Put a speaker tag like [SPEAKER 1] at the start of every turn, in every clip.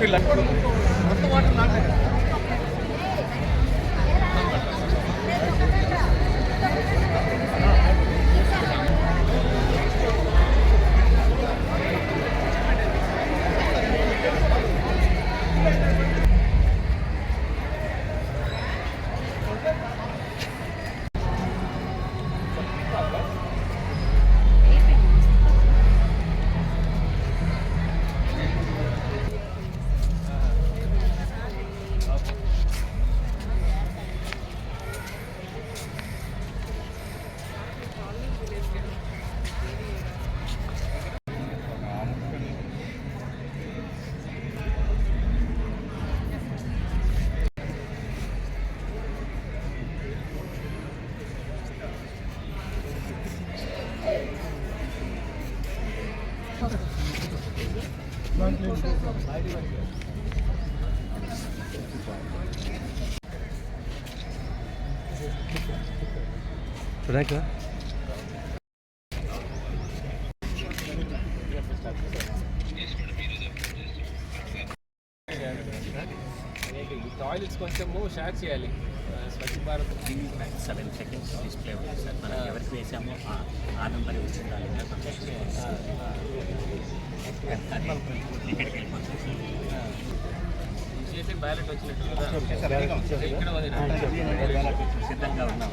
[SPEAKER 1] పిల్లలు
[SPEAKER 2] మొత్తం వాటర్ నాటే
[SPEAKER 3] ర్యాక్
[SPEAKER 2] టాయిలెట్స్ కొంచెము షేర్ చేయాలి. Swachh Bharat
[SPEAKER 4] seven seconds display ఉంది సార్ మనం ఎవరికి వేసామో ఆ నెంబర్ వచ్చిందా లేదా ఇక్కడికి
[SPEAKER 2] చేసే బ్యాలెట్ వచ్చినట్టు కదా ఇక్కడ
[SPEAKER 4] సిద్ధంగా ఉన్నాం.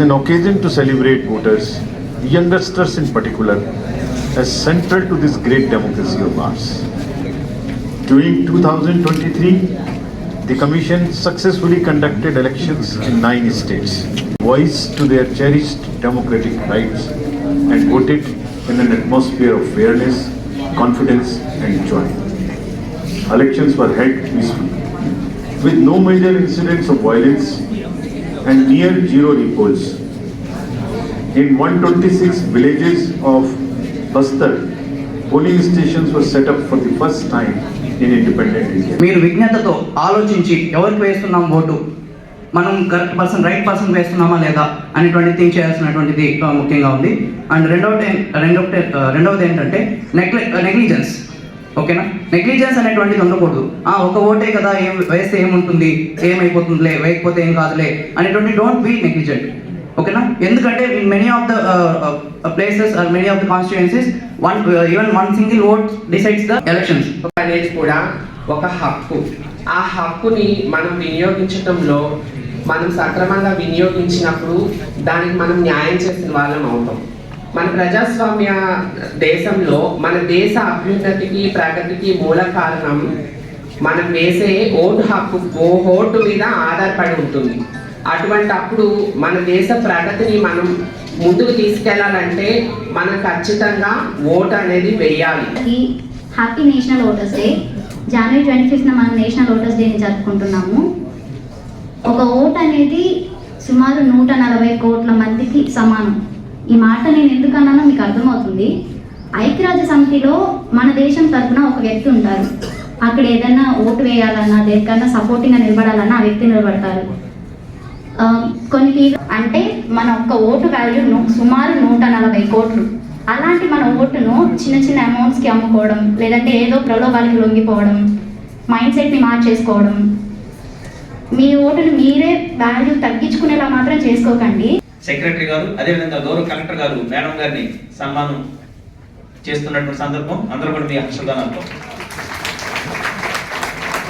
[SPEAKER 5] is an occasion to celebrate voters, youngsters in particular, as central to this great democracy of ours. During 2023, the Commission successfully conducted elections in nine states, voiced to their cherished democratic rights, and voted in an atmosphere of fairness, confidence, and joy. Elections were held peacefully, with no major incidents of violence and near zero repolls. In 126 villages of Bastar, polling stations were set for for the first time in independent India.
[SPEAKER 6] మీరు విజ్ఞతతో ఆలోచించి ఎవరికి వేస్తున్నాం ఓటు మనం correct person right person వేస్తున్నామా లేదా అనేటువంటి థింక్ చేయాల్సినటువంటిది ముఖ్యంగా ఉంది అండ్ రెండవ ఏం- రెండవది రెండవది ఏంటంటే నెగ్లె నెగ్లిజెన్స్ ఓకేనా? నెగ్లిజెన్స్ అనేటువంటిది ఉండకూడదు. ఆ ఒక ఓటే కదా ఏం వేస్తే ఏముంటుంది? ఏమైపోతుందిలే వేయకపోతే ఏం కాదులే అనేటువంటి డోంట్ బీ నెగ్లిజెంట్ ఓకేనా? ఎందుకంటే many of the places are many of the constituencies one even one single vote decides the elections
[SPEAKER 7] అనేది కూడా ఒక హక్కు. ఆ హక్కుని మనం వినియోగించటంలో మనం సక్రమంగా వినియోగించినప్పుడు దానికి మనం న్యాయం చేసిన వాళ్ళం అవుతాం. మన ప్రజాస్వామ్య దేశంలో మన దేశ అభ్యున్నతికి ప్రగతికి మూల కారణం మనం వేసే ఓటు హక్కు ఓ ఓటు మీద ఆధారపడి ఉంటుంది. అటువంటి అప్పుడు మన దేశ ప్రగతిని మనం ముందుకు తీసుకెళ్ళాలంటే మనం ఖచ్చితంగా ఓటు అనేది వేయాలి.
[SPEAKER 8] Happy national voters day January twenty ఫిఫ్త్న మనం నేషనల్ ఓటర్స్ డేని జరుపుకుంటున్నాము. ఒక ఓట్ అనేది సుమారు నూట నలభై కోట్ల మందికి సమానం. ఈ మాట నేను ఎందుకు అన్నానో మీకు అర్థమవుతుంది. ఐక్యరాజ్య సమితిలో మన దేశం తరఫున ఒక వ్యక్తి ఉంటారు. అక్కడ ఏదైనా ఓటు వేయాలన్నా దేనికన్నా సపోర్టింగ్గా నిలబడాలన్నా ఆ వ్యక్తి నిలబడతారు. కొన్ని తీరు- అంటే మన ఒక్క ఓటు వాల్యూను సుమారు నూట నలభై కోట్లు. అలాంటి మన ఓటును చిన్న చిన్న అమౌంట్స్కి అమ్ముకోవడం లేదంటే ఏదో ప్రలోభాలకి లొంగిపోవడం మైండ్ సెట్ని మార్చేసుకోవడం. మీ ఓటును మీరే వాల్యూ తగ్గించుకునేలా మాత్రం చేసుకోకండి.
[SPEAKER 2] సెక్రటరీ గారు అదేవిధంగా గౌరవ కలెక్టర్ గారు మేడం గారిని సన్మానం చేస్తున్నటువంటి సందర్భం అందరూ కూడా మీ హర్షదానాలతో.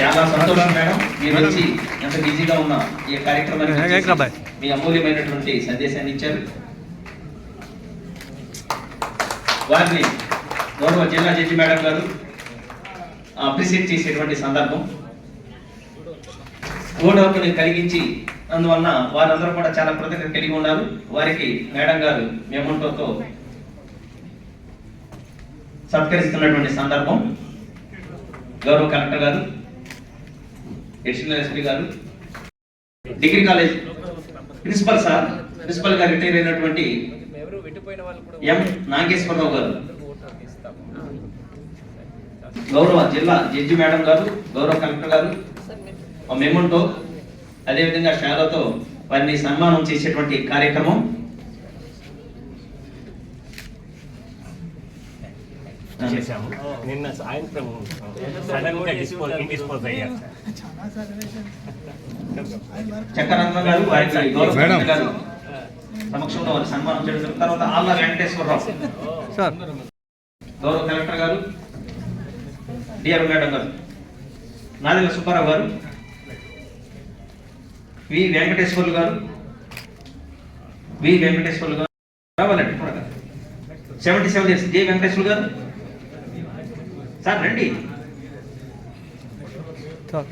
[SPEAKER 2] చాలా సంతోషం మేడం. మీరు వచ్చి ఎంత బిజీగా ఉన్న ఈ కార్యక్రమాన్ని. మీ అమూల్యమైనటువంటి సందేశాన్ని ఇచ్చారు. వారిని గౌరవ జిల్లా జడ్జి మేడం గారు అప్రిషియేట్ చేసేటువంటి సందర్భం. ఓటు హక్కుని కలిగించి అందువలన వారందరూ కూడా చాలా కృతజ్ఞత కలిగి ఉన్నారు వారికి మేడం గారు మెమోటోతో సత్కరిస్తున్నటువంటి సందర్భం. గౌరవ కలెక్టర్ గారు అడిషనల్ ఎస్పీ గారు degree college principal sir principal గారు రిటైర్ అయినటువంటి ఎం నాగేశ్వరరావు గారు. గౌరవ జిల్లా జడ్జి మేడం గారు గౌరవ కలెక్టర్ గారు మెమోంటో అదేవిధంగా షాలోతో వారిని సన్మానం చేసేటువంటి కార్యక్రమం.
[SPEAKER 4] చేశాము. నిన్న సాయంత్రం సడన్గా డిస్పోజ్ ఇండిస్పోజ్ అయ్యారు.
[SPEAKER 2] చక్రరంగం గారు వారికి గౌరవ కలెక్టర్ గారు సమక్షంలో వారి సన్మానం చేయడం తర్వాత ఆళ్ళ వెంకటేశ్వరరావు
[SPEAKER 3] సార్
[SPEAKER 2] గౌరవ కలెక్టర్ గారు డిఆర్ మేడం గారు నాదెల సుబ్బారావు గారు వి వెంకటేశ్వర్లు గారు వి వెంకటేశ్వర్లు గారు రావాలండి త్వరగా seventy seven years J Venkateswarlu గారు. సార్ రండి.
[SPEAKER 3] సార్.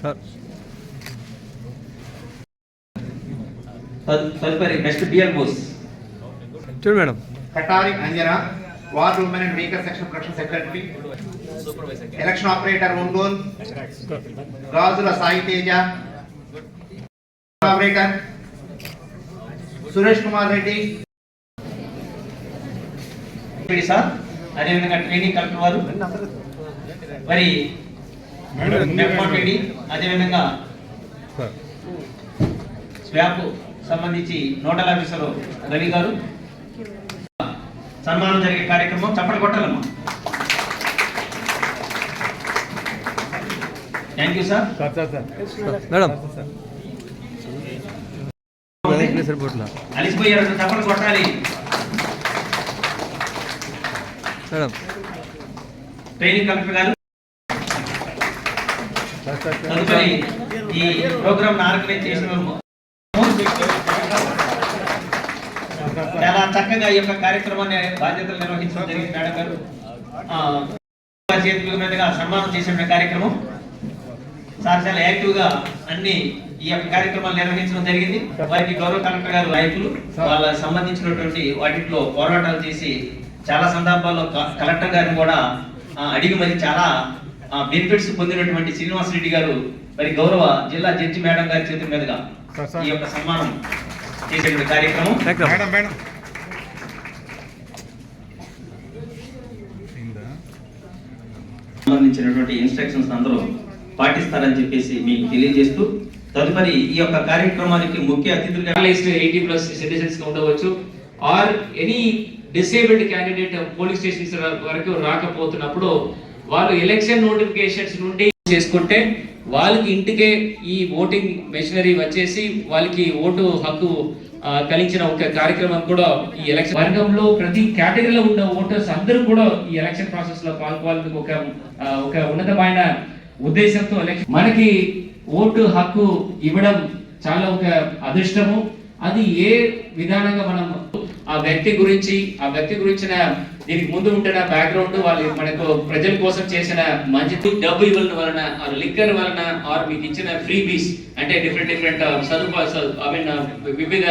[SPEAKER 3] సార్
[SPEAKER 2] తదు- తదుపరి నెక్స్ట్ బిఎల్ బోస్.
[SPEAKER 3] చూడు madam.
[SPEAKER 9] Katari Anjana. Ward women and vehicle section production secretary election operator Ongole Rajula Sai Teja operator Suresh Kumar Reddy
[SPEAKER 2] Reddy sir అదేవిధంగా training collector వారు. మరి రెడ్డి అదేవిధంగా
[SPEAKER 3] sir
[SPEAKER 2] SVEEP సంబంధించి nodal officer Ravi గారు. సన్మానం జరిగే కార్యక్రమం చప్పటి కొట్టాలమ్మా. Thank you sir
[SPEAKER 3] madam.
[SPEAKER 2] అలిసిపోయారు చప్పటి కొట్టాలి.
[SPEAKER 3] మేడం.
[SPEAKER 2] ట్రైనింగ్ కలెక్టర్ గారు. తదుపరి ఈ ప్రోగ్రామ్ ఆర్గనైజ్ చేసిన వాళ్ళు చాలా చక్కగా ఈ యొక్క కార్యక్రమాన్ని బాధ్యతలు నిర్వహించడం జరిగింది మేడం గారు. చేతుల మీదుగా సన్మానం చేసిన కార్యక్రమం. సార్ చాలా యాక్టివ్గా అన్ని ఈ యొక్క కార్యక్రమాలు నిర్వహించడం జరిగింది. వారికి గౌరవ కలెక్టర్ గారు నాయకులు వాళ్ళ సంబంధించినటువంటి వాటిలో పోరాటాలు చేసి చాలా సందర్భాల్లో కలెక్టర్ గారిని కూడా అడిగి మరి చాలా బెనిఫిట్స్ పొందినటువంటి శ్రీనివాస్ రెడ్డి గారు మరి గౌరవ జిల్లా జడ్జి మేడం గారి చేతుల మీదుగా ఈ యొక్క సన్మానం చేసేటువంటి కార్యక్రమం
[SPEAKER 3] థ్యాంక్ యూ
[SPEAKER 1] మేడం మేడం అయిందా
[SPEAKER 2] సంబంధించినటువంటి ఇన్స్ట్రక్షన్స్ అందరూ పాటిస్తారని చెప్పేసి మీకు తెలియజేస్తూ తదుపరి ఈ యొక్క కార్యక్రమానికి ముఖ్య అతిథులుగా
[SPEAKER 10] ఎయిటీ ప్లస్ సిటిజన్స్ ఉండవచ్చు. Or any disabled candidate police stations వరకు రాకపోతున్నప్పుడు వాళ్ళు ఎలక్షన్ నోటిఫికేషన్స్ నుండి చేసుకుంటే వాళ్ళకి ఇంటికే ఈ ఓటింగ్ మెషినరీ వచ్చేసి వాళ్ళకి ఓటు హక్కు కలిగించిన ఒక కార్యక్రమం కూడా ఈ ఎలక్షన్ వర్గంలో ప్రతి కేటగిరీలో ఉన్న ఓటర్స్ అందరూ కూడా ఈ ఎలక్షన్ ప్రాసెస్లో పాల్గొవాలని ఒక ఒక ఉన్నతమైన ఉద్దేశంతో ఎలక్షన్ మనకి ఓటు హక్కు ఇవ్వడం చాలా ఒక అదృష్టము. అది ఏ విధానంగా మనం ఆ వ్యక్తి గురించి ఆ వ్యక్తి గురించిన దీనికి ముందు ఉంటున్న బ్యాక్గ్రౌండ్ వాళ్ళు మనకు ప్రజల కోసం చేసిన మంచి డబ్బు ఇవ్వడం వలన ఆర్ లిక్కర్ వలన ఆర్ మీకు ఇచ్చిన ఫ్రీ బీస్ అంటే డిఫరెంట్ డిఫరెంట్ సదుపాయాలు ఐ మీన్ వివిధ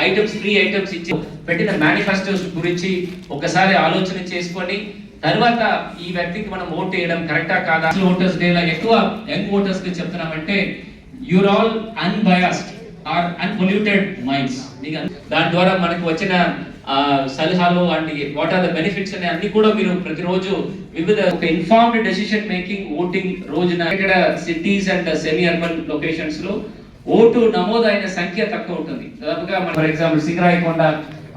[SPEAKER 10] ఐటమ్స్ ఫ్రీ ఐటమ్స్ ఇచ్చి పెట్టిన మేనిఫెస్టోస్ గురించి ఒకసారి ఆలోచన చేసుకొని తర్వాత ఈ వ్యక్తికి మనం ఓట్ వేయడం కరెక్టా కాదా? ఓటర్స్ డే ఎక్కువ యంగ్ ఓటర్స్కి చెప్తున్నామంటే your all unbiased or unpolluted minds. దాని ద్వారా మనకు వచ్చిన ఆ, సలహాలు and what are the benefits అనే అన్ని కూడా మీరు ప్రతిరోజు వివిధ ఒక ఇన్ఫార్మ్డ్ డెసిషన్ మేకింగ్ ఓటింగ్ రోజున ఇక్కడ సిటీస్ అండ్ సెమీ అర్బన్ లొకేషన్స్లో ఓటు నమోదైన సంఖ్య తక్కువ ఉంటుంది. దాదాపుగా for example Singarayakonda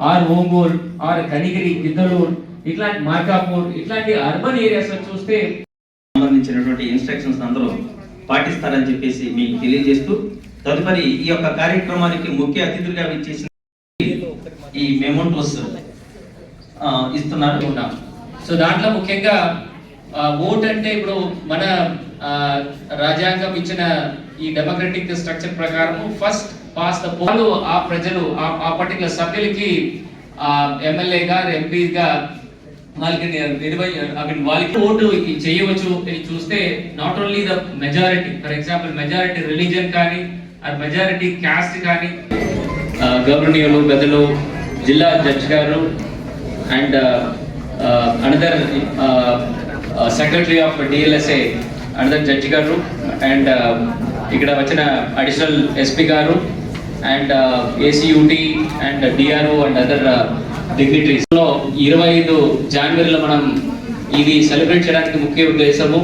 [SPEAKER 10] or Ongole or Kanigiri Giddalur ఇట్లాంటి మార్కాపూర్ ఇట్లాంటి అర్బన్ ఏరియాస్లో చూస్తే
[SPEAKER 2] సంబంధించినటువంటి ఇన్స్ట్రక్షన్స్ అందరూ పాటిస్తారని చెప్పేసి మీకు తెలియజేస్తూ తదుపరి ఈ యొక్క కార్యక్రమానికి ముఖ్య అతిథులుగా విచ్చేసిన ఈ మెమోటోస్ ఇస్తున్నారు
[SPEAKER 10] సో దాంట్లో ముఖ్యంగా ఓట్ అంటే ఇప్పుడు మన రాజ్యాంగం ఇచ్చిన ఈ డెమోక్రటిక్ స్ట్రక్చర్ ప్రకారం ఫస్ట్ పాస్ ద పోలు ఆ ప్రజలు ఆ- పర్టికులర్ సభ్యులకి గారు ఎంపీగా వాళ్ళకి నిర్వహి ఐ మీన్ వాళ్ళకి ఓటు చేయవచ్చు. అని చూస్తే not only the majority for example majority religion కానీ ఆ మెజారిటీ క్యాస్ట్ కానీ గౌరవనీయులు పెద్దలు జిల్లా జడ్జ్ గారు and another secretary of DLSA another judge గారు అండ్ ఇక్కడ వచ్చిన అడిషనల్ ఎస్పీ గారు and ACUT and DRO and other డిగ్నిటరీస్లో ఇరవై ఐదు జనవరిలో మనం ఇది సెలబ్రేట్ చేయడానికి ముఖ్య ఉద్దేశము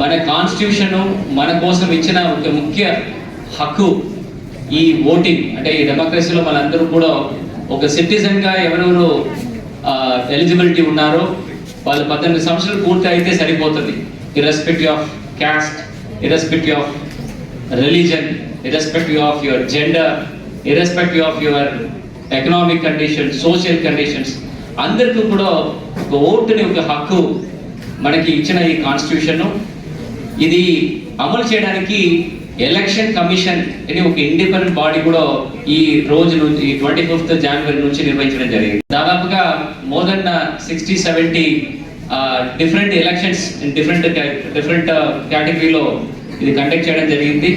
[SPEAKER 10] మన కాన్స్టిట్యూషన్ మన కోసం ఇచ్చిన ఒక ముఖ్య హక్కు ఈ ఓటింగ్. అంటే ఈ డెమోక్రసీలో మనందరూ కూడా ఒక సిటిజన్గా ఎవరెవరు ఎలిజిబిలిటీ ఉన్నారో వాళ్ళు పద్దెనిమిది సంవత్సరాలు పూర్తి అయితే సరిపోతుంది. Irrespective of caste irrespective of religion irrespective of your gender irrespective of your economic conditions social conditions అందరికీ కూడా ఒక ఓటుని ఒక హక్కు మనకి ఇచ్చిన ఈ కాన్స్టిట్యూషన్. ఇది అమలు చేయడానికి ఎలక్షన్ కమిషన్ అని ఒక ఇండిపెండెంట్ బాడీ కూడా ఈ రోజు నుంచి ట్వంటీ ఫిఫ్త్ జనవరి నుంచి నిర్వహించడం జరిగింది. దాదాపుగా more than sixty seventy different elections different different కేటగిరీలో ఇది కండక్ట్ చేయడం జరిగింది.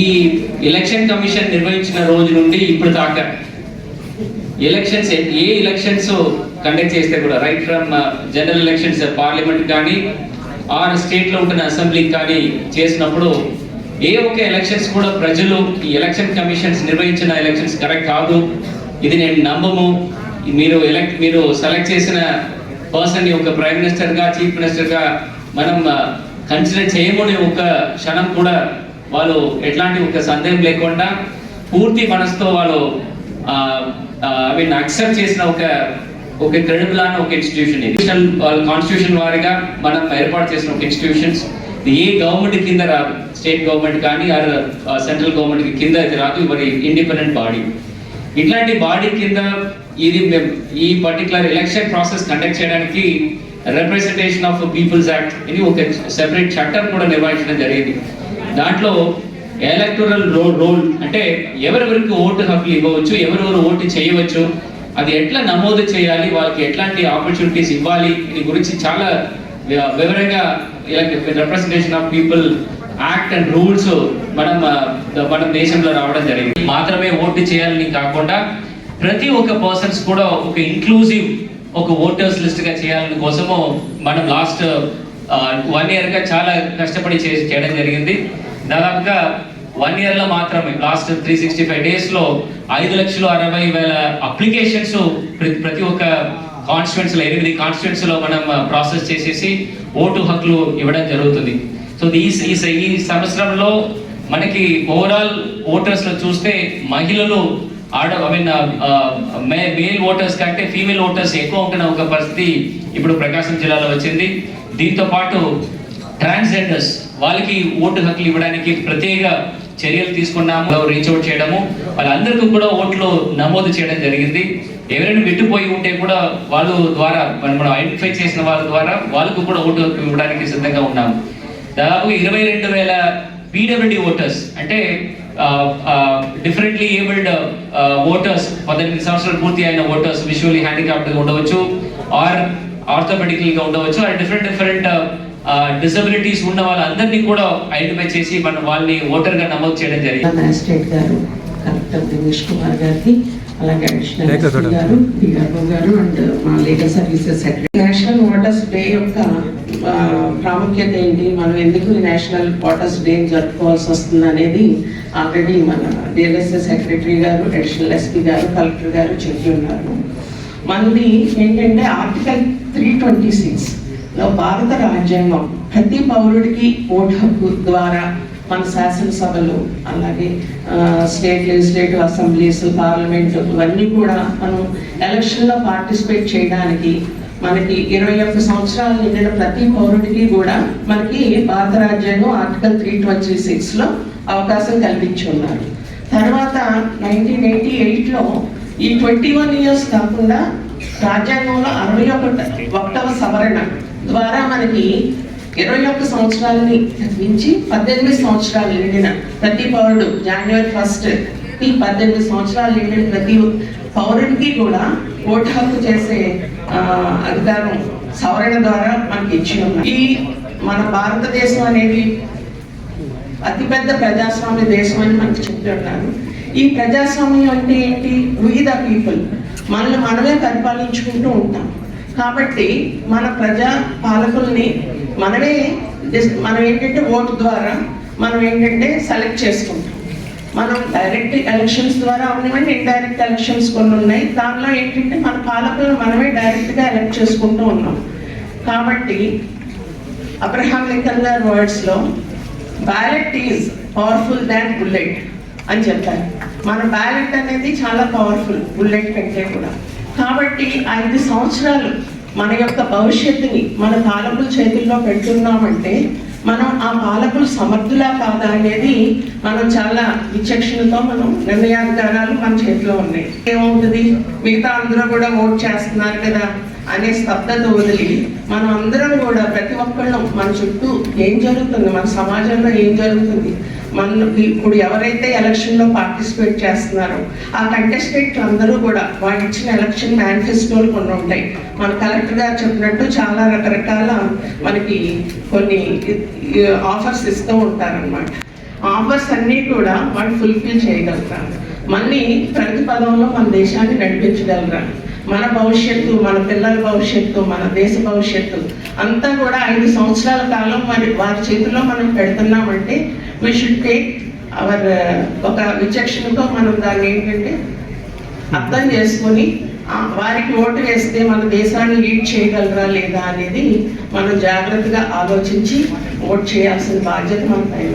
[SPEAKER 10] ఈ ఎలక్షన్ కమిషన్ నిర్వహించిన రోజు నుండి ఇప్పుడు దాకా ఎలక్షన్స్ ఏ ఎలక్షన్స్ కండక్ట్ చేస్తే కూడా right from general elections parliament కానీ ఆరు స్టేట్లో ఉంటున్న అసెంబ్లీ కానీ చేసినప్పుడు ఏ ఒక్క ఎలక్షన్స్ కూడా ప్రజలు ఈ ఎలక్షన్ కమిషన్స్ నిర్వహించిన ఎలక్షన్స్ కరెక్ట్ కాదు. ఇది నేను నమ్మము. మీరు ఎలక్ట్ మీరు సెలెక్ట్ చేసిన పర్సన్ ఒక ప్రైమ్ మినిస్టర్గా చీఫ్ మినిస్టర్గా మనం కన్సిడర్ చేయమని ఒక క్షణం కూడా వాళ్ళు ఎట్లాంటి ఒక సందేహం లేకుండా పూర్తి మనసుతో వాళ్ళు ఐ మీన్ అక్సెప్ట్ చేసిన ఒక ఒక క్రెడిబుల్ అన్న ఒక ఇన్స్టిట్యూషన్ ఇది. కాన్స్టిట్యూషన్ వారిగా మనం ఏర్పాటు చేసిన ఒక ఇన్స్టిట్యూషన్స్ ఏ గవర్నమెంట్ కింద రాదు. స్టేట్ గవర్నమెంట్ కానీ ఆర్ సెంట్రల్ గవర్నమెంట్ కింద ఇది రాదు. ఇవరి ఇండిపెండెంట్ బాడీ ఇట్లాంటి బాడీ కింద ఇది ఈ పర్టికులర్ ఎలక్షన్ ప్రాసెస్ కండక్ట్ చేయడానికి రిప్రజెంటేషన్ ఆఫ్ పీపుల్స్ యాక్ట్ ఇది ఒక సెపరేట్ చట్టం కూడా నిర్వహించడం జరిగింది. దాంట్లో ఎలక్టోరల్ రోల్ రోల్ అంటే ఎవరెవరికి ఓటు హక్కులు ఇవ్వవచ్చు ఎవరెవరు ఓటు చేయవచ్చు అది ఎట్లా నమోదు చేయాలి? వాళ్ళకి ఎట్లాంటి ఆపర్చునిటీస్ ఇవ్వాలి? దీని గురించి చాలా వివరంగా representation of people act and rules మనం మన దేశంలో రావడం జరిగింది. మాత్రమే ఓటు చేయాలని కాకుండా ప్రతి ఒక్క పర్సన్స్ కూడా ఒక ఇంక్లూజివ్ ఒక ఓటర్స్ లిస్ట్గా చేయాలని కోసము మనం లాస్ట్ వన్ ఇయర్గా చాలా కష్టపడి చేయడం జరిగింది. దాదాపుగా వన్ ఇయర్లో మాత్రమే లాస్ట్ త్రీ సిక్స్టీ ఫైవ్ డేస్లో ఐదు లక్షలు అరవై వేల అప్లికేషన్స్ ప్రతి ప్రతి ఒక్క కాన్స్టిట్యూన్స్లో ఎనిమిది కాన్స్టిట్యూన్స్లో మనం uh, ప్రాసెస్ చేసేసి ఓటు హక్కులు ఇవ్వడం జరుగుతుంది. సో ఈ ఈ ఈ సంవత్సరంలో మనకి ఓవరాల్ ఓటర్స్లో చూస్తే మహిళలు ఆడ ఐ మీన్ మేల్ ఓటర్స్ కంటే ఫీమేల్ ఓటర్స్ ఎక్కువ ఉంటున్న ఒక పరిస్థితి ఇప్పుడు ప్రకాశం జిల్లాలో వచ్చింది. దీంతో పాటు ట్రాన్స్జెండర్స్ వాళ్ళకి ఓటు హక్కులు ఇవ్వడానికి ప్రత్యేక చర్యలు తీసుకున్నాము రీచ్ అవుట్ చేయడము వాళ్ళందరికీ కూడా ఓట్లు నమోదు చేయడం జరిగింది. ఎవరైనా విట్టుపోయి ఉంటే కూడా వాళ్ళ ద్వారా మనం మనం ఐడెంటిఫై చేసిన వాళ్ళ ద్వారా వాళ్ళకు కూడా ఓటు ఇవ్వడానికి సిద్ధంగా ఉన్నాము. దాదాపు ఇరవై రెండు వేల పీడబ్ల్యూడి ఓటర్స్ అంటే డిఫరెంట్లీ ఏబుల్డ్ ఓటర్స్ పద్దెనిమిది సంవత్సరాలు పూర్తి అయిన ఓటర్స్ విజువల్లీ హ్యాండిక్యాప్ట్గా ఉండవచ్చు ఆర్ ఆర్థోపెటికల్గా ఉండవచ్చు ఆర్ డిఫరెంట్ డిఫరెంట్ డిసబిలిటీస్ ఉన్న వాళ్ళందరినీ కూడా ఐడెంటిఫై చేసి మనం వాళ్ళని ఓటర్గా నమోదు చేయడం జరిగింది.
[SPEAKER 11] మ్యాజిస్ట్రేట్ గారు కలెక్టర్ దినేష్ కుమార్ గారికి అలాగే అడిషనల్ గారు డిఆర్ఓ గారు అండ్ మా legal services secretary national voters day యొక్క ప్రాముఖ్యత ఏంటి? మనం ఎందుకు ఈ నేషనల్ ఓటర్స్ డే జరుపుకోవాల్సి వస్తుంది అనేది ఆల్రెడీ మన డిఎల్ఎస్ఎస్ సెక్రటరీ గారు అడిషనల్ ఎస్పీ గారు కలెక్టర్ గారు చెప్పి ఉన్నారు. మనది ఏంటంటే ఆర్టికల్ త్రీ ట్వంటీ సిక్స్ లో భారత రాజ్యాంగం ప్రతి పౌరుడికి ఓటు హక్కు ద్వారా మన శాసనసభలు అలాగే స్టేట్ లెజిస్లేటివ్ అసెంబ్లీస్ పార్లమెంట్ ఇవన్నీ కూడా మనం ఎలక్షన్లో పార్టిసిపేట్ చేయడానికి మనకి ఇరవై ఒక్క సంవత్సరాలు నిండిన ప్రతి పౌరుడికి కూడా మనకి భారత రాజ్యాంగం ఆర్టికల్ త్రీ ట్వంటీ సిక్స్లో అవకాశం కల్పించి ఉన్నారు. తర్వాత నైన్టీన్ ఎయిటీ ఎయిట్లో ఈ ట్వంటీ వన్ ఇయర్స్ కాకుండా రాజ్యాంగంలో అరవై ఒకటి ఒకటవ సవరణ ద్వారా మనకి ఇరవై ఒక్క సంవత్సరాలని మించి పద్దెనిమిది సంవత్సరాలు నిండిన ప్రతి పౌరుడు జనవరి ఫస్ట్ ఈ పద్దెనిమిది సంవత్సరాలు నిండిన ప్రతి పౌరుడికి కూడా ఓటు హక్కు చేసే అధికారం సవరణ ద్వారా మనకి ఇచ్చి ఉన్నాం ఈ మన భారతదేశం అనేది అతిపెద్ద ప్రజాస్వామ్య దేశం అని మనకు చెప్తున్నారు ఈ ప్రజాస్వామ్యం అంటే ఏంటి? వి ద పీపుల్ మనల్ని మనమే పరిపాలించుకుంటూ ఉంటాం. కాబట్టి మన ప్రజా పాలకుల్ని మనమే మనం ఏంటంటే ఓటు ద్వారా మనం ఏంటంటే సెలెక్ట్ చేసుకుంటాం. మనం డైరెక్ట్ ఎలక్షన్స్ ద్వారా ఉన్నవండి ఇండైరెక్ట్ ఎలక్షన్స్ కొన్ని ఉన్నాయి. దానిలో ఏంటంటే మన పాలకులను మనమే డైరెక్ట్గా ఎలక్ట్ చేసుకుంటూ ఉన్నాం. కాబట్టి అబ్రహాం లింకన్ గారి వర్డ్స్లో ballot is powerful than bullet అని చెప్పారు. మన బ్యాలెట్ అనేది చాలా పవర్ఫుల్ బుల్లెట్ కంటే కూడా. కాబట్టి ఐదు సంవత్సరాలు మన యొక్క భవిష్యత్తుని మన పాలకుల చేతుల్లో పెడుతున్నామంటే మనం ఆ పాలకులు సమర్థులా కాదా అనేది మనం చాలా విచక్షణతో మనం నిర్ణయాధికారాలు మన చేతిలో ఉన్నాయి. ఏమవుతుంది? మిగతా అందరూ కూడా ఓట్ చేస్తున్నారు కదా అనే స్తబ్దత వదిలి మనం అందరం కూడా ప్రతి ఒక్కళ్ళు మన చుట్టూ ఏం జరుగుతుంది? మన సమాజంలో ఏం జరుగుతుంది? మన ఇప్పుడు ఎవరైతే ఎలక్షన్లో పార్టిసిపేట్ చేస్తున్నారో ఆ కంటెస్టెంట్లు అందరూ కూడా వాళ్ళు ఇచ్చిన ఎలక్షన్ మేనిఫెస్టోలు కొన్ని ఉంటాయి. మన కలెక్టర్ గారు చెప్పినట్టు చాలా రకరకాల మనకి కొన్ని ఆఫర్స్ ఇస్తూ ఉంటారన్నమాట. ఆఫర్స్ అన్నీ కూడా వాళ్ళు ఫుల్ఫిల్ చేయగలుగుతారు. మళ్ళీ ప్రతి పదంలో మన దేశాన్ని నడిపించగలరా? మన భవిష్యత్తు మన పిల్లల భవిష్యత్తు మన దేశ భవిష్యత్తు అంతా కూడా ఐదు సంవత్సరాల కాలం మరి వారి చేతిలో మనం పెడుతున్నామంటే వి షుడ్ టేక్ అవర్ ఒక విచక్షణతో మనం దాన్ని ఏంటంటే అర్థం చేసుకొని వారికి ఓటు వేస్తే మన దేశాన్ని లీడ్ చేయగలరా లేదా అనేది మనం జాగ్రత్తగా ఆలోచించి ఓట్ చేయాల్సిన బాధ్యత మన పైన